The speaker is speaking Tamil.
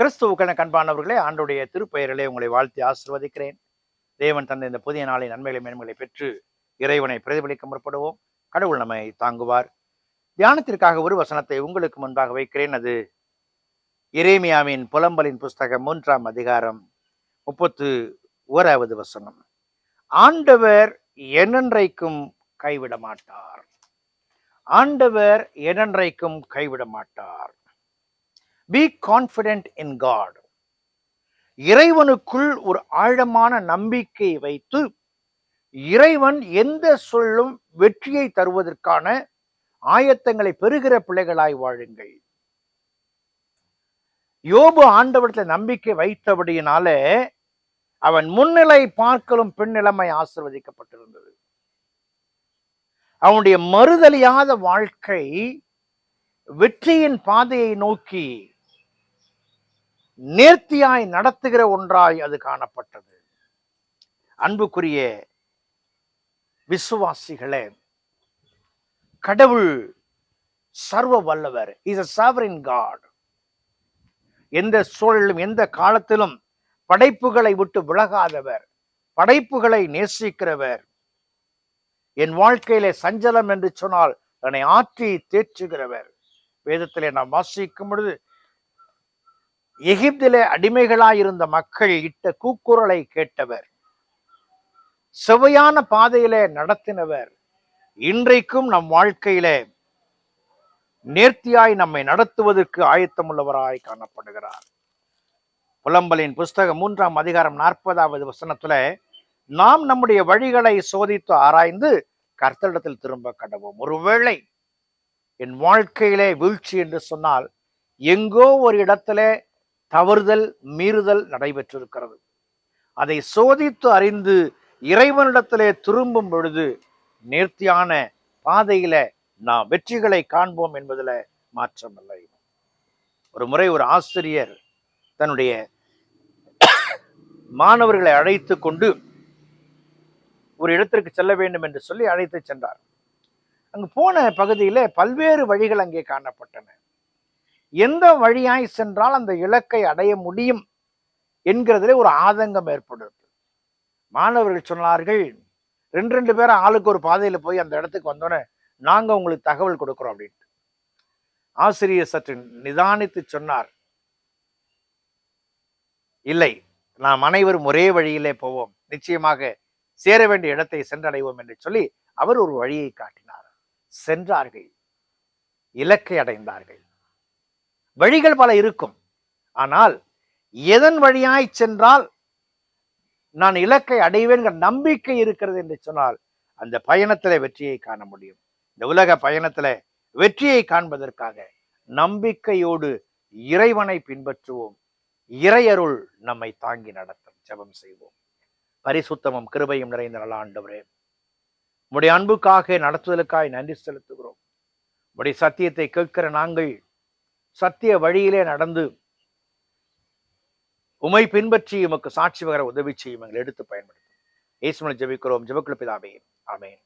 கிறிஸ்துவுக்கென கண்பானவர்களே ஆண்டுடைய திருப்பெயரிலே உங்களை வாழ்த்தி ஆசிர்வதிக்கிறேன். தேவன் தந்த இந்த புதிய நாளின் நன்மைகளை மேன்மைகளை பெற்று இறைவனை பிரதிபலிக்க முற்படுவோம். கடவுள் நம்மை தாங்குவார். தியானத்திற்காக ஒரு வசனத்தை உங்களுக்கு முன்பாக வைக்கிறேன். அது இரேமியாவின் புலம்பலின் புஸ்தகம் மூன்றாம் அதிகாரம் முப்பத்து ஓராவது வசனம். ஆண்டவர் என்னென்றைக்கும் கைவிட மாட்டார் ஆண்டவர் என்னென்றைக்கும் கைவிட மாட்டார் பி கான்பிடென்ட் இன் காட் இறைவனுக்குள் ஒரு ஆழமான நம்பிக்கை வைத்து இறைவன் எந்த சொல்லும் வெற்றியை தருவதற்கான ஆயத்தங்களை பெறுகிற பிள்ளைகளாய் வாழுங்கள். யோபு ஆண்டவரத்தில் நம்பிக்கை வைத்தபடியினாலே அவன் முன்னிலை பார்க்கலும் பின்னிலைமை ஆசிர்வதிக்கப்பட்டிருந்தது. அவனுடைய மறுதலியாத வாழ்க்கை வெற்றியின் பாதையை நோக்கி நேர்த்தியாய் நடத்துகிற ஒன்றாய் அது காணப்பட்டது. அன்புக்குரிய விசுவாசிகளே கடவுள் சர்வ வல்லவர் இஸ் அ சாவரின் காட் எந்த சூழலிலும் எந்த காலத்திலும் படைப்புகளை விட்டு விலகாதவர் படைப்புகளை நேசிக்கிறவர். என் வாழ்க்கையிலே சஞ்சலம் என்று சொன்னால் என்னை ஆற்றி தேற்றுகிறவர். வேதத்திலே நாம் வாசிக்கும் பொழுது எகிப்திலே அடிமைகளாயிருந்த மக்கள் இட்ட கூக்குரலை கேட்டவர். செவையான பாதையிலே நடத்தினவர். இன்றைக்கும் நம் வாழ்க்கையிலே நேர்த்தியாய் நம்மை நடத்துவதற்கு ஆயத்தமுள்ளவராய் காணப்படுகிறார். புலம்பலின் புஸ்தகம் மூன்றாம் அதிகாரம் நாற்பதாவது வசனத்துல நாம் நம்முடைய வழிகளை சோதித்து ஆராய்ந்து கர்த்தரிடத்தில் திரும்ப கடவோம். ஒருவேளை என் வாழ்க்கையிலே வீழ்ச்சி என்று சொன்னால் எங்கோ ஒரு இடத்துல தவறுதல் மீறுதல் நடைபெற்றிருக்கிறது. அதை சோதித்து அறிந்து இறைவனிடத்திலே திரும்பும் பொழுது நேர்த்தியான பாதையில நாம் வெற்றிகளை காண்போம் என்பதுல மாற்றமில்லை. ஒரு முறை ஒரு ஆசிரியர் தன்னுடைய மாணவர்களை அழைத்து கொண்டு ஒரு இடத்திற்கு செல்ல வேண்டும் என்று சொல்லி அழைத்து சென்றார். அங்கு போன பகுதியில பல்வேறு வழிகள் அங்கே காணப்பட்டன. எந்த வழியாய் சென்றால் அந்த இலக்கை அடைய முடியும் என்கிறதுல ஒரு ஆதங்கம் ஏற்படுது. மாணவர்கள் சொன்னார்கள் ரெண்டு ரெண்டு பேரும் ஆளுக்கு ஒரு பாதையில போய் அந்த இடத்துக்கு வந்தோடனே நாங்க உங்களுக்கு தகவல் கொடுக்கிறோம் அப்படின்ட்டு. ஆசிரியர் சற்று நிதானித்து சொன்னார் இல்லை நாம் அனைவரும் ஒரே வழியிலே போவோம். நிச்சயமாக சேர வேண்டிய இடத்தை சென்றடைவோம் என்று சொல்லி அவர் ஒரு வழியை காட்டினார். சென்றார்கள் இலக்கை அடைந்தார்கள். வழிகள் பல இருக்கும். ஆனால் எதன் வழியாய் சென்றால் நான் இலக்கை அடைவேன் நம்பிக்கை இருக்கிறது என்று சொன்னால் அந்த பயணத்தில் வெற்றியை காண முடியும். இந்த உலக பயணத்தில் வெற்றியை காண்பதற்காக நம்பிக்கையோடு இறைவனை பின்பற்றுவோம். இறையருள் நம்மை தாங்கி நடத்தும். ஜெபம் செய்வோம். பரிசுத்தமும் கிருபையும் நிறைந்த நல்ல ஆண்டவரே உடைய அன்புக்காக நடத்துதலுக்காய் நன்றி செலுத்துகிறோம். உடைய சத்தியத்தை கேட்கிற நாங்கள் சத்திய வழியிலே நடந்து உமை பின்பற்றி உமக்கு சாட்சி வகர உதவி செய்யும். எங்களை எடுத்து பயன்படுத்தும். இயேசுமலை ஜபிக்கிறோம். ஜெபக்குள்ள பிதாவே. ஆமென்.